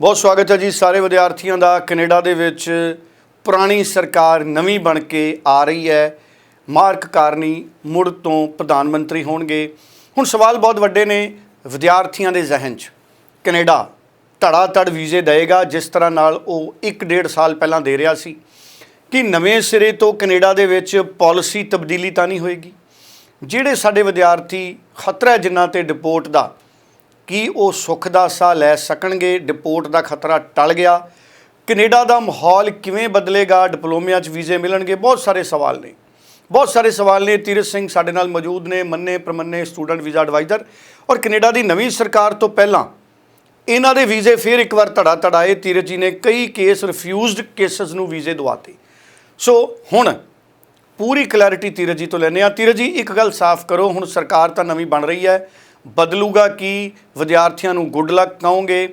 ਬਹੁਤ ਸਵਾਗਤ ਹੈ ਜੀ ਸਾਰੇ ਵਿਦਿਆਰਥੀਆਂ ਦਾ। ਕੈਨੇਡਾ ਦੇ ਵਿੱਚ ਪੁਰਾਣੀ ਸਰਕਾਰ ਨਵੀਂ ਬਣ ਕੇ ਆ ਰਹੀ ਹੈ। ਮਾਰਕ ਕਾਰਨੀ ਮੁੜ ਤੋਂ ਪ੍ਰਧਾਨ ਮੰਤਰੀ ਹੋਣਗੇ। ਹੁਣ ਸਵਾਲ ਬਹੁਤ ਵੱਡੇ ਨੇ ਵਿਦਿਆਰਥੀਆਂ ਦੇ ਜ਼ਿਹਨ 'ਚ। ਕੈਨੇਡਾ ਧੜਾ ਧੜ ਵੀਜ਼ੇ ਦੇਵੇਗਾ ਜਿਸ ਤਰ੍ਹਾਂ ਨਾਲ ਉਹ 1.5 ਸਾਲ ਪਹਿਲਾਂ ਦੇ ਰਿਹਾ ਸੀ। ਕਿ ਨਵੇਂ ਸਿਰੇ ਤੋਂ ਕੈਨੇਡਾ ਦੇ ਵਿੱਚ ਪਾਲਿਸੀ ਤਬਦੀਲੀ ਤਾਂ ਨਹੀਂ ਹੋਏਗੀ? ਜਿਹੜੇ ਸਾਡੇ ਵਿਦਿਆਰਥੀ ਖਤਰਾ ਜਿਨ੍ਹਾਂ ਤੇ ਡਿਪੋਰਟ ਦਾ ਕੀ ਉਹ ਸੁੱਖ ਦਾ ਸਾਹ ਲੈ ਸਕਣਗੇ? ਡਿਪੋਰਟ ਦਾ ਖਤਰਾ ਟਲ ਗਿਆ। ਕੈਨੇਡਾ ਦਾ ਮਾਹੌਲ ਕਿਵੇਂ ਬਦਲੇਗਾ? ਡਿਪਲੋਮਿਆਂ 'ਚ ਵੀਜ਼ੇ ਮਿਲਣਗੇ? ਬਹੁਤ ਸਾਰੇ ਸਵਾਲ ਨੇ। ਬਹੁਤ ਸਾਰੇ ਸਵਾਲ ਨੇ। ਤੀਰਥ ਸਿੰਘ ਸਾਡੇ ਨਾਲ ਮੌਜੂਦ ਨੇ। ਮੰਨੇ ਪ੍ਰਮੰਨੇ ਸਟੂਡੈਂਟ ਵੀਜ਼ਾ ਐਡਵਾਈਜ਼ਰ। ਔਰ ਕੈਨੇਡਾ ਦੀ ਨਵੀਂ ਸਰਕਾਰ ਤੋਂ ਪਹਿਲਾਂ ਇਹਨਾਂ ਦੇ ਵੀਜ਼ੇ ਫਿਰ ਇੱਕ ਵਾਰ ਧੜਾ ਧੜਾਏ ਤੀਰਥ ਜੀ ਨੇ ਕਈ ਕੇਸ ਰਿਫਿਊਜ਼ਡ ਕੇਸਸ ਨੂੰ ਵੀਜ਼ੇ ਦਵਾਤੇ। ਸੋ ਹੁਣ ਪੂਰੀ ਕਲੈਰਿਟੀ ਤੀਰਥ ਜੀ ਤੋਂ ਲੈਣੇ ਆ ਤੀਰਥ ਜੀ, ਇੱਕ ਗੱਲ ਸਾਫ਼ ਕਰੋ। ਹੁਣ ਸਰਕਾਰ ਤਾਂ ਨਵੀਂ ਬਣ ਰਹੀ ਹੈ। ਬਦਲੂਗਾ ਕੀ ਵਿਦਿਆਰਥੀਆਂ ਨੂੰ ਗੁੱਡ ਲੱਕ ਕਹੋਗੇ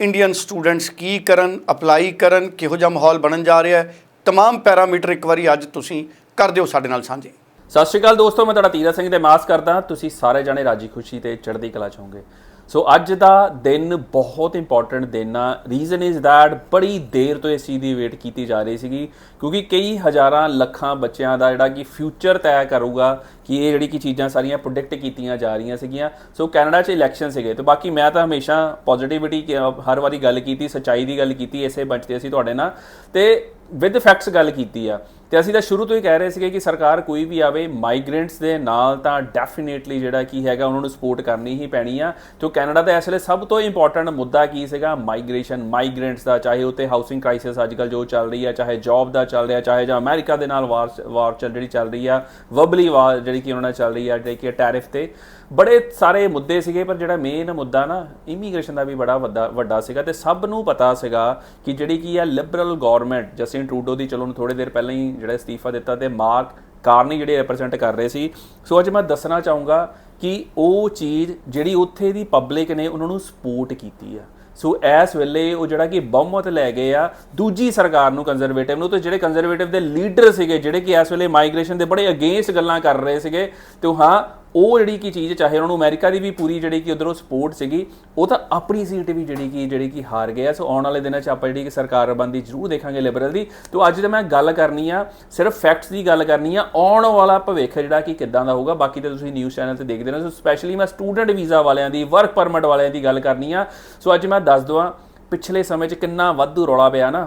ਇੰਡੀਅਨ ਸਟੂਡੈਂਟਸ ਕੀ ਕਰਨ ਅਪਲਾਈ ਕਰਨ ਕਿਹੋ ਜਿਹਾ ਮਾਹੌਲ ਬਣਨ ਜਾ ਰਿਹਾ ਹੈ तमाम ਪੈਰਾਮੀਟਰ ਇੱਕ ਵਾਰੀ ਅੱਜ ਤੁਸੀਂ ਕਰ ਦਿਓ ਸਾਡੇ ਨਾਲ ਸਾਂਝੇ ਸਤਿ ਸ਼੍ਰੀ ਅਕਾਲ ਦੋਸਤੋ ਮੈਂ ਤੁਹਾਡਾ ਤੀਰਥ ਸਿੰਘ ਤੇ ਮਾਸ ਕਰਦਾ ਤੁਸੀਂ ਸਾਰੇ ਜਣੇ ਰਾਜੀ ਖੁਸ਼ੀ ਤੇ ਚੜ੍ਹਦੀ ਕਲਾ ਚ ਹੋਵੋਗੇ ਸੋ ਅੱਜ ਦਾ ਦਿਨ ਬਹੁਤ ਇੰਪੋਰਟੈਂਟ ਦਿਨ ਆ। ਰੀਜ਼ਨ ਇਜ਼ ਥੈਟ ਬੜੀ ਦੇਰ ਤੋਂ ਇਸ ਚੀਜ਼ ਦੀ ਵੇਟ ਕੀਤੀ ਜਾ ਰਹੀ ਸੀਗੀ, ਕਿਉਂਕਿ ਕਈ ਹਜ਼ਾਰਾਂ ਲੱਖਾਂ ਬੱਚਿਆਂ ਦਾ ਜਿਹੜਾ ਕਿ ਫਿਊਚਰ ਤੈਅ ਕਰੂਗਾ ਕਿ ਇਹ ਜਿਹੜੀ ਕਿ ਚੀਜ਼ਾਂ ਸਾਰੀਆਂ ਪ੍ਰੋਡਿਕਟ ਕੀਤੀਆਂ ਜਾ ਰਹੀਆਂ ਸੀਗੀਆਂ। ਸੋ ਕੈਨੇਡਾ 'ਚ ਇਲੈਕਸ਼ਨ ਸੀਗੇ। ਤੇ ਬਾਕੀ ਮੈਂ ਤਾਂ ਹਮੇਸ਼ਾ ਪੋਜ਼ਿਟਿਵਿਟੀ ਹਰ ਵਾਰੀ ਗੱਲ ਕੀਤੀ, ਸੱਚਾਈ ਦੀ ਗੱਲ ਕੀਤੀ, ਇਸੇ ਮੰਚ ਤੇ ਅਸੀਂ ਤੁਹਾਡੇ ਨਾਲ। ਤੇ ਵਿਦ ਫੈਕਟਸ ਗੱਲ ਕੀਤੀ ਆ। ਤੇ ਅਸੀਂ ਤਾਂ ਸ਼ੁਰੂ ਤੋਂ ਹੀ ਕਹਿ ਰਹੇ ਸੀਗੇ ਕਿ ਸਰਕਾਰ ਕੋਈ ਵੀ ਆਵੇ ਮਾਈਗ੍ਰੈਂਟਸ ਦੇ ਨਾਲ ਤਾਂ ਡੈਫੀਨੇਟਲੀ ਜਿਹੜਾ ਕੀ ਹੈਗਾ ਉਹਨਾਂ ਨੂੰ ਸਪੋਰਟ ਕਰਨੀ ਹੀ ਪੈਣੀ ਆ। ਤੇ ਕੈਨੇਡਾ ਦਾ ਇਸ ਵੇਲੇ ਸਭ ਤੋਂ ਇੰਪੋਰਟੈਂਟ ਮੁੱਦਾ ਕੀ ਸੀਗਾ? ਮਾਈਗ੍ਰੇਸ਼ਨ ਮਾਈਗ੍ਰੈਂਟਸ ਦਾ, ਚਾਹੇ ਉੱਤੇ ਹਾਊਸਿੰਗ ਕ੍ਰਾਈਸਿਸ ਅੱਜਕੱਲ ਜੋ ਚੱਲ ਰਹੀ ਆ, ਚਾਹੇ ਜੌਬ ਦਾ ਚੱਲ ਰਿਹਾ, ਚਾਹੇ ਜਾਂ ਅਮਰੀਕਾ ਦੇ ਨਾਲ ਵਾਰ ਵਾਰ ਚੱਲ, ਜਿਹੜੀ ਚੱਲ ਰਹੀ ਆ ਵਬਲੀ ਵਾਰ ਜਿਹੜੀ ਕਿ ਉਹਨਾਂ ਨਾਲ ਚੱਲ ਰਹੀ ਆ, ਜਿਹੜੀ ਕਿ ਟੈਰਿਫ ਤੇ। ਬੜੇ ਸਾਰੇ ਮੁੱਦੇ ਸੀਗੇ, ਪਰ ਜਿਹੜਾ ਮੇਨ ਮੁੱਦਾ ਨਾ ਇਮੀਗ੍ਰੇਸ਼ਨ ਦਾ ਵੀ ਬੜਾ ਵੱਡਾ ਵੱਡਾ ਸੀਗਾ ਤੇ ਸਭ ਨੂੰ ਪਤਾ ਸੀਗਾ ਕਿ ਜਿਹੜੀ ਕੀ ਆ ਲਿਬਰਲ ਗਵਰਨਮੈਂਟ ਜਸਟਿਨ ਟਰੂਡੋ ਦੀ, ਚਲੋ ਥੋੜੇ ਦੇਰ ਪਹਿਲਾਂ ਹੀ ਜਿਹੜਾ ਅਸਤੀਫਾ ਦਿੱਤਾ ਤੇ ਮਾਰਕ ਕਾਰਨੀ ਜਿਹੜੇ ਰਿਪਰੈਜ਼ੈਂਟ ਕਰ ਰਹੇ ਸੀ। ਸੋ ਅੱਜ ਮੈਂ ਦੱਸਣਾ ਚਾਹੂੰਗਾ ਕਿ ਉਹ ਚੀਜ਼ ਜਿਹੜੀ ਉੱਥੇ ਦੀ ਪਬਲਿਕ ਨੇ ਉਹਨਾਂ ਨੂੰ ਸਪੋਰਟ ਕੀਤੀ ਆ। ਸੋ ਇਸ ਵੇਲੇ ਉਹ ਜਿਹੜਾ ਕਿ ਬਹੁਮਤ ਲੈ ਗਏ ਆ, ਦੂਜੀ ਸਰਕਾਰ ਨੂੰ ਕੰਜ਼ਰਵੇਟਿਵ ਨੂੰ ਤੇ ਜਿਹੜੇ ਕੰਜ਼ਰਵੇਟਿਵ ਦੇ ਲੀਡਰ ਸੀਗੇ, ਜਿਹੜੇ ਕਿ ਇਸ ਵੇਲੇ ਮਾਈਗ੍ਰੇਸ਼ਨ ਦੇ ਬੜੇ ਅਗੇਂਸਟ ਗੱਲਾਂ ਕਰ ਰਹੇ ਸੀਗੇ, ਤੇ ਉਹ ਹਾਂ ਉਹ ਜਿਹੜੀ ਕੀ ਚੀਜ਼, ਚਾਹੇ ਉਹਨਾਂ ਨੂੰ ਅਮਰੀਕਾ ਦੀ ਵੀ ਪੂਰੀ ਜਿਹੜੀ ਕਿ ਉਧਰੋਂ ਸਪੋਰਟ ਸੀਗੀ, ਉਹ ਤਾਂ ਆਪਣੀ ਸੀਟ ਵੀ ਜਿਹੜੀ ਕਿ ਜਿਹੜੀ ਕਿ ਹਾਰ ਗਏ ਆ। ਸੋ ਆਉਣ ਵਾਲੇ ਦਿਨਾਂ 'ਚ ਆਪਾਂ ਜਿਹੜੀ ਕਿ ਸਰਕਾਰ ਬੰਦੀ ਜ਼ਰੂਰ ਦੇਖਾਂਗੇ ਲਿਬਰਲ ਦੀ। ਤੋਂ ਅੱਜ ਤਾਂ ਮੈਂ ਗੱਲ ਕਰਨੀ ਆ, ਸਿਰਫ ਫੈਕਟਸ ਦੀ ਗੱਲ ਕਰਨੀ ਆ। ਆਉਣ ਵਾਲਾ ਭਵਿੱਖ ਜਿਹੜਾ ਕਿ ਕਿੱਦਾਂ ਦਾ ਹੋਊਗਾ, ਬਾਕੀ ਤਾਂ ਤੁਸੀਂ ਨਿਊਜ਼ ਚੈਨਲ ਤੇ ਦੇਖਦੇ ਰਹੋ ਸੋ ਸਪੈਸ਼ਲੀ ਮੈਂ ਸਟੂਡੈਂਟ ਵੀਜ਼ਾ ਵਾਲਿਆਂ ਦੀ ਵਰਕ ਪਰਮਿਟ ਵਾਲਿਆਂ ਦੀ ਗੱਲ ਕਰਨੀ ਆ। ਸੋ ਅੱਜ ਮੈਂ ਦੱਸ ਦਵਾਂ ਪਿਛਲੇ ਸਮੇਂ 'ਚ ਕਿੰਨਾ ਵਾਧੂ ਰੌਲਾ ਪਿਆ ਨਾ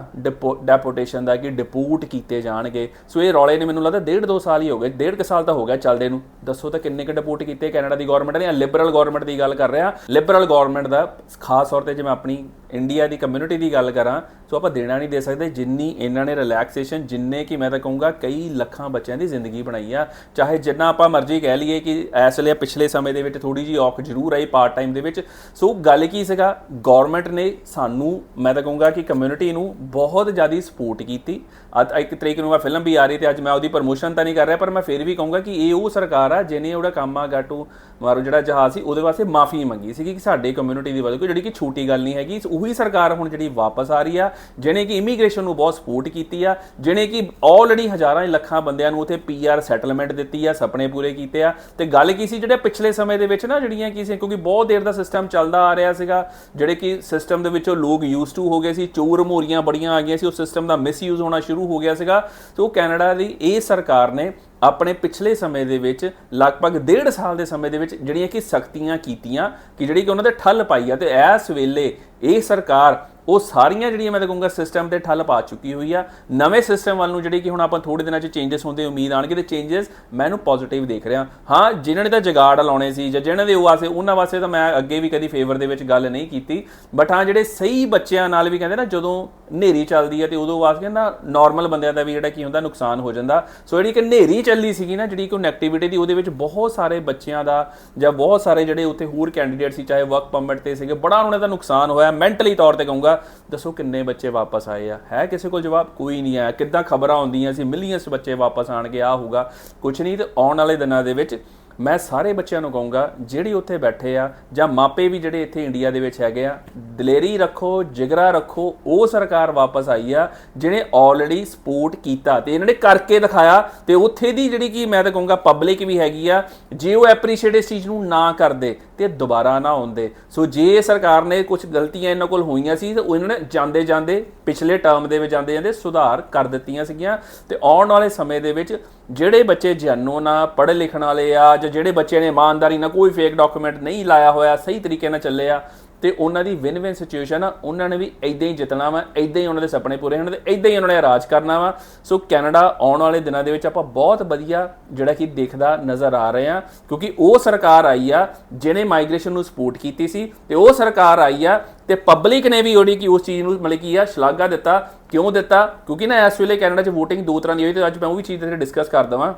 ਡੈਪੋਟੇਸ਼ਨ ਦਾ ਕਿ ਡਿਪੂਟ ਕੀਤੇ ਜਾਣਗੇ। ਸੋ ਇਹ ਰੌਲੇ ਨੇ ਮੈਨੂੰ ਲੱਗਦਾ ਡੇਢ ਦੋ ਸਾਲ ਹੀ ਹੋ ਗਏ, ਡੇਢ ਕੁ ਸਾਲ ਤਾਂ ਹੋ ਗਿਆ ਚੱਲਦੇ ਨੂੰ। ਦੱਸੋ ਤਾਂ ਕਿੰਨੇ ਕੁ ਡਿਪੂਟ ਕੀਤੇ ਕੈਨੇਡਾ ਦੀ ਗਵਰਨਮੈਂਟ ਨੇ ਲਿਬਰਲ ਗਵਰਨਮੈਂਟ ਦੀ ਗੱਲ ਕਰ ਰਿਹਾ। ਲਿਬਰਲ ਗਵਰਨਮੈਂਟ ਦਾ ਖਾਸ ਤੌਰ ਤੇ ਜੇ ਮੈਂ ਆਪਣੀ ਇੰਡੀਆ ਦੀ ਕਮਿਊਨਿਟੀ ਦੀ ਗੱਲ ਕਰਾਂ, ਸੋ ਆਪਾਂ ਦੇਣਾ ਨਹੀਂ ਦੇ ਸਕਦੇ। ਜਿੰਨੀ ਇਹਨਾਂ ਨੇ ਰਿਲੈਕਸੇਸ਼ਨ ਜਿੰਨੇ ਕਿ ਮੈਂ ਤਾਂ ਕਹੂੰਗਾ ਕਈ ਲੱਖਾਂ ਬੱਚਿਆਂ ਦੀ ਜ਼ਿੰਦਗੀ ਬਣਾਈ ਆ। ਚਾਹੇ ਜਿੰਨਾ ਆਪਾਂ ਮਰਜ਼ੀ ਕਹਿ ਲਈਏ ਕਿ ਇਸ ਲਈ ਪਿਛਲੇ ਸਮੇਂ ਦੇ ਵਿੱਚ ਥੋੜੀ ਜੀ ਔਖ ਜ਼ਰੂਰ ਆਈ ਪਾਰਟ ਟਾਈਮ ਦੇ ਵਿੱਚ। ਸੋ ਗੱਲ ਕੀ ਸੀਗਾ? ਗਵਰਨਮੈਂਟ ਨੇ ਸਾਨੂੰ ਮੈਂ ਤਾਂ ਕਹੂੰਗਾ ਕਿ ਕਮਿਊਨਿਟੀ ਨੂੰ ਬਹੁਤ ਜ਼ਿਆਦਾ ਸਪੋਰਟ ਕੀਤੀ। ਅੱਜ ਇੱਕ ਤਰੀਕ ਨੂੰ ਮੈਂ ਫਿਲਮ ਵੀ ਆ ਰਹੀ ਤੇ ਅੱਜ ਮੈਂ ਉਹਦੀ ਪ੍ਰਮੋਸ਼ਨ ਤਾਂ ਨਹੀਂ ਕਰ ਰਿਹਾ, ਪਰ ਮੈਂ ਫਿਰ ਵੀ ਕਹੂੰਗਾ ਕਿ ਇਹ ਉਹ ਸਰਕਾਰ ਆ ਜਿਹਨੇ ਉਹਦਾ ਕੰਮ ਆ ਗਾਟੂ ਮਾਰੋ, ਜਿਹੜਾ ਜਹਾਜ਼ ਸੀ, ਉਹਦੇ ਵਾਸਤੇ ਮਾਫੀ ਮੰਗੀ ਸੀ ਕਿ ਸਾਡੇ ਕਮਿਊਨਿਟੀ ਦੀ ਵਜ੍ਹਾ ਕੋਈ ਜਿਹੜੀ ਕਿ ਛੋਟੀ ਗੱਲ ਨਹੀਂ ਹੈਗੀ ਉਹੀ ਸਰਕਾਰ ਹੁਣ ਜਿਹੜੀ ਵਾਪਸ ਆ ਰਹੀ ਆ, ਜਿਹਨੇ ਕਿ ਇਮੀਗ੍ਰੇਸ਼ਨ ਨੂੰ ਬਹੁਤ ਸਪੋਰਟ ਕੀਤੀ ਆ, ਜਿਹਨੇ ਕਿ ਆਲਰੇਡੀ ਹਜ਼ਾਰਾਂ ਲੱਖਾਂ ਬੰਦਿਆਂ ਨੂੰ ਉਥੇ ਪੀਆਰ ਸੈਟਲਮੈਂਟ ਦਿੱਤੀ ਆ, ਸੁਪਨੇ ਪੂਰੇ ਕੀਤੇ ਆ। ਤੇ ਗੱਲ ਕੀ ਸੀ, ਜਿਹੜੇ ਪਿਛਲੇ ਸਮੇਂ ਦੇ ਵਿੱਚ ਨਾ ਜਿਹੜੀਆਂ ਕੀ ਸੀ, ਕਿਉਂਕਿ ਬਹੁਤ ਦੇਰ ਦਾ ਸਿਸਟਮ ਚੱਲਦਾ ਆ ਰਿਹਾ ਸੀਗਾ, ਜਿਹੜੇ ਕਿ ਸਿਸਟਮ ਦੇ ਵਿੱਚੋਂ ਲੋਕ ਯੂਜ਼ ਟੂ ਹੋ ਗਏ ਸੀ, ਚੋਰ ਮੋਰੀਆਂ ਬੜੀਆਂ ਆ ਗਈਆਂ ਸੀ ਉਸ ਸਿਸਟਮ ਦਾ ਮਿਸਯੂਜ਼ ਹੋਣਾ ਸ਼ੁਰੂ ਹੋ ਗਿਆ ਸੀਗਾ। ਸੋ ਕੈਨੇਡਾ ਦੀ ਇਹ ਸਰਕਾਰ ਨੇ ਆਪਣੇ ਪਿਛਲੇ ਸਮੇਂ ਦੇ ਵਿੱਚ, ਲਗਭਗ ਡੇਢ ਸਾਲ ਦੇ ਸਮੇਂ ਦੇ ਵਿੱਚ ਜਿਹੜੀਆਂ ਕਿ ਸਖਤੀਆਂ ਕੀਤੀਆਂ ਕਿ ਜਿਹੜੀ ਕਿ ਉਹਨਾਂ ਦੇ ਠੱਲ ਪਾਈ ਆ ਤੇ ਇਸ ਵੇਲੇ ਇਹ ਸਰਕਾਰ ਉਹ ਸਾਰੀਆਂ ਜਿਹੜੀਆਂ ਮੈਂ ਤਾਂ ਕਹੂੰਗਾ ਸਿਸਟਮ ਤੇ ਠੱਲ ਪਾ ਚੁੱਕੀ ਹੋਈ ਆ। ਨਵੇਂ ਸਿਸਟਮ ਵੱਲ ਨੂੰ ਜਿਹੜੀ ਕਿ ਹੁਣ ਆਪਾਂ ਥੋੜੇ ਦਿਨਾਂ 'ਚ ਚੇਂਜਸ ਹੁੰਦੇ ਉਮੀਦ ਆਣਗੇ ਤੇ ਚੇਂਜਸ ਮੈਂ ਇਹਨੂੰ ਪੋਜ਼ਿਟਿਵ ਦੇਖ ਰਿਹਾ। ਹਾਂ, ਜਿਨ੍ਹਾਂ ਨੇ ਤਾਂ ਜਗਾੜ ਲਾਉਣੇ ਸੀ ਜਾਂ ਜਿਨ੍ਹਾਂ ਦੇ ਉਹ ਵਾਸਤੇ ਉਹਨਾਂ ਵਾਸਤੇ ਤਾਂ ਮੈਂ ਅੱਗੇ ਵੀ ਕਦੀ ਫੇਵਰ ਦੇ ਵਿੱਚ ਗੱਲ ਨਹੀਂ ਕੀਤੀ। ਬਟ ਹਾਂ, ਜਿਹੜੇ ਸਹੀ ਬੱਚਿਆਂ ਨਾਲ ਵੀ ਕਹਿੰਦੇ ਨਾ, ਜਦੋਂ ਹਨੇਰੀ ਚੱਲਦੀ ਹੈ ਤੇ ਉਦੋਂ ਵਾਸਤੇ ਨਾ ਨਾਰਮਲ ਬੰਦਿਆਂ ਦਾ ਵੀ ਜਿਹੜਾ ਕੀ ਹੁੰਦਾ, ਨੁਕਸਾਨ ਹੋ ਜਾਂਦਾ। ਸੋ ਜਿਹੜੀ ਕਿ ਹਨੇਰੀ ਚੱਲੀ ਸੀਗੀ ਨਾ, ਜਿਹੜੀ ਕੋਈ ਨੈਗੇਟਿਵਿਟੀ ਦੀ, ਉਹਦੇ ਵਿੱਚ ਬਹੁਤ ਸਾਰੇ ਬੱਚਿਆਂ ਦਾ ਜਾਂ ਬਹੁਤ ਸਾਰੇ ਜਿਹੜੇ ਉੱਥੇ ਹੋਰ ਕੈਂਡੀਡੇਟ ਸੀ, ਚਾਹੇ ਵਰਕ ਪਰਮਿਟ ਤੇ ਸੀਗੇ, ਬੜਾ ਉਹਨਾਂ ਦਾ ਨੁਕਸਾਨ ਹੋਇਆ। ਮੈਂਟਲੀ ਤੌਰ ਤੇ ਕਹੂੰਗਾ ਦੱਸੋ ਕਿੰਨੇ ਬੱਚੇ ਵਾਪਸ ਆਏ ਆ? ਹੈ ਕਿਸੇ ਕੋਲ ਜਵਾਬ? ਕੋਈ ਨਹੀਂ ਆਇਆ। ਕਿੱਦਾਂ ਖਬਰਾਂ ਆਉਂਦੀਆਂ ਸੀ? ਮਿਲੀਅਨਸ ਬੱਚੇ ਵਾਪਸ ਆਣਗੇ, ਆ ਹੋਊਗਾ। ਕੁਝ ਨਹੀਂ ਤੇ ਆਉਣ ਵਾਲੇ ਦਿਨਾਂ ਦੇ ਵਿੱਚ ਮੈਂ ਸਾਰੇ ਬੱਚਿਆਂ ਨੂੰ ਕਹੂੰਗਾ, ਜਿਹੜੇ ਉੱਥੇ ਬੈਠੇ ਆ ਜਾਂ ਮਾਪੇ ਵੀ ਜਿਹੜੇ ਇੱਥੇ ਇੰਡੀਆ ਦੇ ਵਿੱਚ ਹੈਗੇ ਆ, ਦਲੇਰੀ ਰੱਖੋ, ਜਿਗਰਾ ਰੱਖੋ, ਉਹ ਸਰਕਾਰ ਵਾਪਸ ਆਈ ਆ, ਜਿਹਨੇ ਆਲਰੇਡੀ ਸਪੋਰਟ ਕੀਤਾ ਤੇ ਇਹਨਾਂ ਨੇ ਕਰਕੇ ਦਿਖਾਇਆ ਤੇ ਉੱਥੇ ਦੀ ਜਿਹੜੀ ਕਿ ਮੈਂ ਤਾਂ ਕਹੂੰਗਾ ਪਬਲਿਕ ਵੀ ਹੈਗੀ ਆ, ਜੇ ਉਹ ਐਪਰੀਸ਼ੀਏਟ ਇਸ ਚੀਜ਼ ਨੂੰ ਨਾ ਕਰਦੇ ਤੇ ਦੁਬਾਰਾ ਨਾ ਆਉਂਦੇ। ਸੋ ਜੇ ਸਰਕਾਰ ਨੇ ਕੁਝ ਗਲਤੀਆਂ ਇਹਨਾਂ ਕੋਲ ਹੋਈਆਂ ਸੀ, ਤੇ ਉਹ ਇਹਨਾਂ ਨੇ ਜਾਂਦੇ ਜਾਂਦੇ ਪਿਛਲੇ ਟਰਮ ਦੇ ਵਿੱਚ ਜਾਂਦੇ ਜਾਂਦੇ ਸੁਧਾਰ ਕਰ ਦਿੱਤੀਆਂ ਸੀਗੀਆਂ। ਤੇ ਆਉਣ ਵਾਲੇ ਸਮੇਂ ਦੇ ਵਿੱਚ ਜਿਹੜੇ ਬੱਚੇ ਜੈਨੋ ਨਾ ਪੜ੍ਹ ਲਿਖਣ ਵਾਲੇ ਆ, ਜਾਂ ਜਿਹੜੇ ਬੱਚੇ ਨੇ ਇਮਾਨਦਾਰੀ ਨਾਲ ਕੋਈ ਫੇਕ ਡਾਕੂਮੈਂਟ ਨਹੀਂ ਲਾਇਆ ਹੋਇਆ, ਸਹੀ ਤਰੀਕੇ ਨਾਲ ਚੱਲੇ ਆ ਤੇ ਉਹਨਾਂ ਦੀ ਵਿਨ ਵਿਨ ਸਿਚੁਏਸ਼ਨ ਆ, ਉਹਨਾਂ ਨੇ ਵੀ ਇਦਾਂ ਹੀ ਜਿੱਤਣਾ ਵਾ ਇਦਾਂ ਹੀ ਉਹਨਾਂ ਦੇ ਸੁਪਨੇ ਪੂਰੇ ਹੋਣ ਦੇ ਇਦਾਂ ਹੀ ਉਹਨਾਂ ਨੇ ਰਾਜ ਕਰਨਾ ਵਾ। ਸੋ ਕੈਨੇਡਾ ਆਉਣ ਵਾਲੇ ਦਿਨਾਂ ਦੇ ਵਿੱਚ ਆਪਾਂ ਬਹੁਤ ਵਧੀਆ ਜਿਹੜਾ ਕਿ ਦੇਖਦਾ ਨਜ਼ਰ ਆ ਰਹੇ ਆ, ਕਿਉਂਕਿ ਉਹ ਸਰਕਾਰ ਆਈ ਆ ਜਿਹਨੇ ਮਾਈਗ੍ਰੇਸ਼ਨ ਨੂੰ ਸਪੋਰਟ ਕੀਤੀ ਸੀ ਤੇ ਉਹ ਸਰਕਾਰ ਆਈ ਆ ਤੇ ਪਬਲਿਕ ਨੇ ਵੀ ਉਹਦੀ ਕਿ ਉਸ ਚੀਜ਼ ਨੂੰ ਮਤਲਬ ਕੀ ਆ, ਸ਼ਲਾਘਾ ਦਿੱਤਾ। ਕਿਉਂ ਦਿੱਤਾ? ਕਿਉਂਕਿ ਨਾ ਇਸ ਵੇਲੇ ਕੈਨੇਡਾ 'ਚ VOTING ਦੋ ਤਰ੍ਹਾਂ ਦੀ ਹੋਈ ਤੇ ਅੱਜ ਮੈਂ ਉਹ ਵੀ ਚੀਜ਼ ਤੇ ਡਿਸਕਸ ਕਰ ਦਵਾਂ।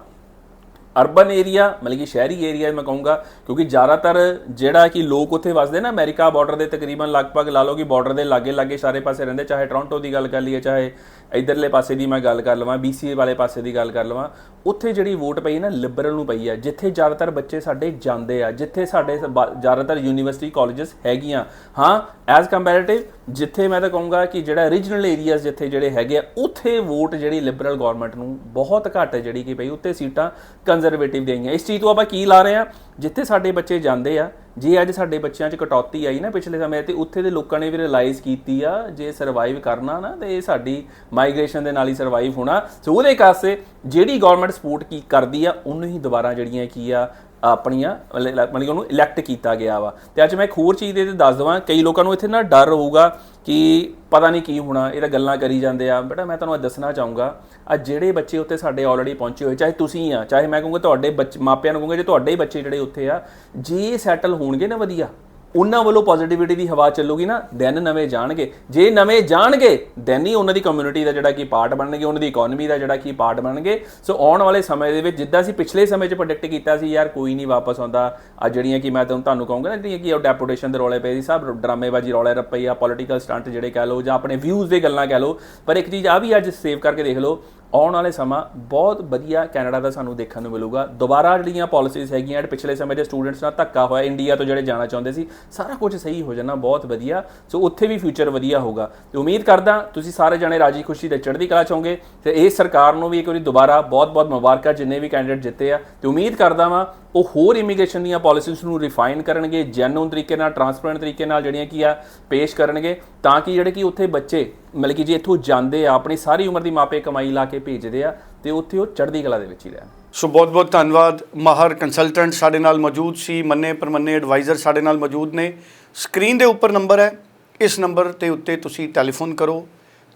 ਅਰਬਨ ਏਰੀਆ ਮਤਲਬ ਕਿ ਸ਼ਹਿਰੀ ਏਰੀਆ ਮੈਂ ਕਹੂੰਗਾ, ਕਿਉਂਕਿ ਜ਼ਿਆਦਾਤਰ ਜਿਹੜਾ ਕਿ ਲੋਕ ਉੱਥੇ ਵਸਦੇ ਨਾ, ਅਮਰੀਕਾ ਬਾਰਡਰ ਦੇ ਤਕਰੀਬਨ ਲਗਭਗ ਲਾ ਲਓ ਕਿ ਬਾਰਡਰ ਦੇ ਲਾਗੇ ਲਾਗੇ ਸਾਰੇ ਪਾਸੇ ਰਹਿੰਦੇ, ਚਾਹੇ ਟੋਰਾਂਟੋ ਦੀ ਗੱਲ ਕਰ ਲਈਏ, ਚਾਹੇ ਇਧਰਲੇ ਪਾਸੇ ਦੀ ਮੈਂ ਗੱਲ ਕਰ ਲਵਾਂ BCA ਵਾਲੇ ਪਾਸੇ ਦੀ ਗੱਲ ਕਰ ਲਵਾਂ, ਉੱਥੇ ਜਿਹੜੀ ਵੋਟ ਪਈ ਨਾ ਲਿਬਰਲ ਨੂੰ ਪਈ ਆ, ਜਿੱਥੇ ਜ਼ਿਆਦਾਤਰ ਬੱਚੇ ਸਾਡੇ ਜਾਂਦੇ ਆ, ਜਿੱਥੇ ਸਾਡੇ ਸ- ਬਾ- ਜ਼ਿਆਦਾਤਰ ਯੂਨੀਵਰਸਿਟੀ ਕਾਲਜਸ ਹੈਗੀਆਂ। ਹਾਂ ਐਜ਼ ਕੰਪੈਰੀਟਿਵ ਜਿੱਥੇ ਮੈਂ ਤਾਂ ਕਹੂੰਗਾ ਕਿ ਜਿਹੜਾ ਰੀਜਨਲ ਏਰੀਆਜ਼ ਜਿੱਥੇ ਜਿਹੜੇ ਹੈਗੇ ਆ, ਉੱਥੇ ਵੋਟ ਜਿਹੜੀ ਲਿਬਰਲ ਗਵਰਨਮੈਂਟ ਨੂੰ ਬਹੁਤ ਘੱਟ ਹੈ ਜਿਹੜੀ ਕਿ ਪਈ ਉੱਥੇ ਸੀਟਾਂ ਕੰਜ਼ਰਵੇਟਿਵ ਦੇ ਦੇਈਆਂ ਇਸ ਚੀਜ਼ ਤੋਂ ਆਪਾਂ ਕੀ ਲਾ ਰਹੇ ਆ? ਜਿੱਥੇ ਸਾਡੇ ਬੱਚੇ ਜਾਂਦੇ ਆ ਜੇ ਅੱਜ ਸਾਡੇ ਬੱਚਿਆਂ 'ਚ ਕਟੌਤੀ ਆਈ ਨਾ ਪਿਛਲੇ ਸਮੇਂ ਤੇ ਉੱਥੇ ਦੇ ਲੋਕਾਂ ਨੇ ਵੀ ਰਿਅਲਾਈਜ਼ ਕੀਤੀ ਆ, ਜੇ ਸਰਵਾਈਵ ਕਰਨਾ ਨਾ, ਤੇ ਇਹ ਸਾਡੀ ਮਾਈਗ੍ਰੇਸ਼ਨ ਦੇ ਨਾਲ ਹੀ ਸਰਵਾਈਵ ਹੋਣਾ। ਸੋ ਉਹਦੇ ਕਾਸੇ ਜਿਹੜੀ ਗਵਰਨਮੈਂਟ ਸਪੋਰਟ ਕੀ ਕਰਦੀ ਆ, ਉਹਨੂੰ ਹੀ ਦੁਬਾਰਾ ਜਿਹੜੀਆਂ ਕੀ ਆ ਆਪਣੀਆਂ, ਮਤਲਬ ਕਿ ਉਹਨੂੰ ਇਲੈਕਟ ਕੀਤਾ ਗਿਆ ਵਾ। ਤੇ ਅੱਜ ਮੈਂ ਇੱਕ ਹੋਰ ਚੀਜ਼ ਦੇ ਤੇ ਦੱਸ ਦਵਾਂ, ਕਈ ਲੋਕਾਂ ਨੂੰ ਇੱਥੇ ਨਾ ਡਰ ਹੋਊਗਾ ਕਿ ਪਤਾ ਨਹੀਂ ਕੀ ਹੋਣਾ, ਇਹ ਤਾਂ ਗੱਲਾਂ ਕਰੀ ਜਾਂਦੇ ਆ। ਬੇਟਾ, ਮੈਂ ਤੁਹਾਨੂੰ ਇਹ ਦੱਸਣਾ ਚਾਹੂੰਗਾ ਆ ਜਿਹੜੇ ਬੱਚੇ ਉੱਤੇ ਸਾਡੇ ਆਲਰੇਡੀ ਪਹੁੰਚੇ ਹੋਏ, ਚਾਹੇ ਤੁਸੀਂ ਆ, ਚਾਹੇ ਮੈਂ ਕਹੂੰਗਾ ਤੁਹਾਡੇ ਬੱਚ- ਮਾਪਿਆਂ ਨੂੰ ਕਹੂੰਗਾ, ਜੇ ਤੁਹਾਡੇ ਹੀ ਬੱਚੇ ਜਿਹੜੇ ਉੱਥੇ ਆ, ਜੇ ਸੈਟਲ ਹੋਣਗੇ ਨਾ ਵਧੀਆ ਉਹਨਾਂ ਵੱਲੋਂ ਪੋਜ਼ਿਟਿਵਿਟੀ ਦੀ ਹਵਾ ਚੱਲੂਗੀ ਨਾ, ਦੈਨ ਨਵੇਂ ਜਾਣਗੇ। ਜੇ ਨਵੇਂ ਜਾਣਗੇ, ਦੈਨ ਹੀ ਉਹਨਾਂ ਦੀ ਕਮਿਊਨਿਟੀ ਦਾ ਜਿਹੜਾ ਕੀ ਪਾਰਟ ਬਣਨਗੇ, ਉਹਨਾਂ ਦੀ ਇਕਨੋਮੀ ਦਾ ਜਿਹੜਾ ਕੀ ਪਾਰਟ ਬਣਨਗੇ। ਸੋ ਆਉਣ ਵਾਲੇ ਸਮੇਂ ਦੇ ਵਿੱਚ ਜਿੱਦਾਂ ਅਸੀਂ ਪਿਛਲੇ ਸਮੇਂ 'ਚ ਪ੍ਰੈਡਿਕਟ ਕੀਤਾ ਸੀ, ਯਾਰ ਕੋਈ ਨਹੀਂ ਵਾਪਸ ਆਉਂਦਾ। ਆ ਜਿਹੜੀਆਂ ਕਿ ਮੈਂ ਤੁਹਾਨੂੰ ਤੁਹਾਨੂੰ ਕਹੂੰਗਾ ਨਾ, ਜਿਹੜੀਆਂ ਕਿ ਉਹ ਡੈਪੂਟੇਸ਼ਨ ਦੇ ਰੌਲੇ ਪਏ ਸੀ, ਸਭ ਡਰਾਮੇਬਾਜ਼ੀ, ਰੌਲੇ ਰੱਪੇ ਆ ਪੋਲੀਟੀਕਲ ਸਟੰਟ ਜਿਹੜੇ ਕਹਿ ਲਓ ਜਾਂ ਆਪਣੇ ਵਿਊਜ਼ ਦੇ ਗੱਲਾਂ ਕਹਿ ਲਓ। ਪਰ ਇੱਕ ਚੀਜ਼ ਆ ਵੀ ਅੱਜ ਸੇਵ ਕਰਕੇ ਦੇਖ ਲਓ ਆਉਣ ਵਾਲੇ ਸਮਾਂ ਬਹੁਤ ਵਧੀਆ ਕੈਨੇਡਾ ਦਾ ਸਾਨੂੰ ਦੇਖਣ ਨੂੰ ਮਿਲੂਗਾ। ਦੁਬਾਰਾ ਜਿਹੜੀਆਂ ਪਾਲਿਸੀਜ਼ ਹੈਗੀਆਂ, ਜਿਹੜੇ ਪਿਛਲੇ ਸਮੇਂ ਦੇ ਸਟੂਡੈਂਟਸ ਨਾਲ ਧੱਕਾ ਹੋਇਆ ਇੰਡੀਆ ਤੋਂ ਜਿਹੜੇ ਜਾਣਾ ਚਾਹੁੰਦੇ ਸੀ, ਸਾਰਾ ਕੁਝ ਸਹੀ ਹੋ ਜਾਣਾ, ਬਹੁਤ ਵਧੀਆ। ਸੋ ਉੱਥੇ ਵੀ ਫਿਊਚਰ ਵਧੀਆ ਹੋਊਗਾ। ਤੇ ਉਮੀਦ ਕਰਦਾ, ਤੁਸੀਂ ਸਾਰੇ ਜਣੇ ਰਾਜੀ ਖੁਸ਼ੀ ਤੇ ਚੜ੍ਹਦੀ ਕਲਾ ਚਾਹੋਗੇ ਤੇ ਇਹ ਸਰਕਾਰ ਨੂੰ ਵੀ ਇੱਕ ਵਾਰੀ ਦੁਬਾਰਾ ਬਹੁਤ-ਬਹੁਤ ਮੁਬਾਰਕਾਂ, ਜਿੰਨੇ ਵੀ ਕੈਂਡੀਡੇਟ ਜਿੱਤੇ ਆ। ਤੇ ਉਮੀਦ ਕਰਦਾ ਵਾਂ, ਉਹ ਹੋਰ ਇਮੀਗ੍ਰੇਸ਼ਨ ਦੀਆਂ ਪਾਲਿਸੀਜ਼ ਨੂੰ ਰਿਫਾਈਨ ਕਰਨਗੇ ਜੈਨੂਨ ਤਰੀਕੇ ਨਾਲ ਟਰਾਂਸਪੇਰੈਂਟ ਤਰੀਕੇ ਨਾਲ ਜਿਹੜੀਆਂ ਕੀ ਆ, ਪੇਸ਼ ਕਰਨਗੇ, ਤਾਂ ਕਿ ਜਿਹੜੇ ਕਿ ਉੱਥੇ ਬੱਚੇ ਮਤਲਬ ਕਿ ਜੇ ਇੱਥੋਂ ਜਾਂਦੇ ਆ, ਆਪਣੀ ਸਾਰੀ ਉਮਰ ਦੀ ਮਾਪੇ ਕਮਾਈ ਲਾ ਕੇ ਭੇਜਦੇ ਆ, ਤੇ ਉੱਥੇ ਉਹ ਚੜ੍ਹਦੀ ਕਲਾ ਦੇ ਵਿੱਚ ਹੀ ਰਹਿਣ। ਸੋ ਬਹੁਤ ਬਹੁਤ ਧੰਨਵਾਦ। ਮਾਹਰ ਕੰਸਲਟੈਂਟ ਸਾਡੇ ਨਾਲ ਮੌਜੂਦ ਸੀ, ਮੰਨੇ ਪਰਮੰਨੇ ਐਡਵਾਈਜ਼ਰ ਸਾਡੇ ਨਾਲ ਮੌਜੂਦ ਨੇ। ਸਕਰੀਨ ਦੇ ਉੱਪਰ ਨੰਬਰ ਹੈ। ਇਸ ਨੰਬਰ ਤੇ ਉੱਤੇ ਤੁਸੀਂ ਟੈਲੀਫੋਨ ਕਰੋ।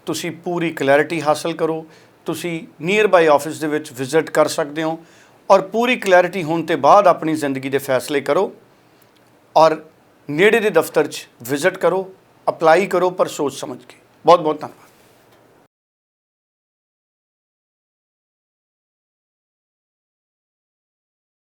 ਤੁਸੀਂ ਪੂਰੀ ਕਲੈਰਿਟੀ ਹਾਸਲ ਕਰੋ। ਤੁਸੀਂ ਨੀਅਰ ਬਾਈ ਆਫਿਸ ਦੇ ਵਿੱਚ ਵਿਜ਼ਿਟ ਕਰ ਸਕਦੇ ਹੋ। ਔਰ ਪੂਰੀ ਕਲੈਰਿਟੀ ਹੋਣ ਤੇ ਬਾਅਦ ਆਪਣੀ ਜ਼ਿੰਦਗੀ ਦੇ ਫੈਸਲੇ ਕਰੋ। ਔਰ ਨੇੜੇ ਦੇ ਦਫ਼ਤਰ 'ਚ ਵਿਜ਼ਿਟ ਕਰੋ। ਅਪਲਾਈ ਕਰੋ ਪਰ ਸੋਚ ਸਮਝ ਕੇ। ਬਹੁਤ ਬਹੁਤ ਧੰਨਵਾਦ।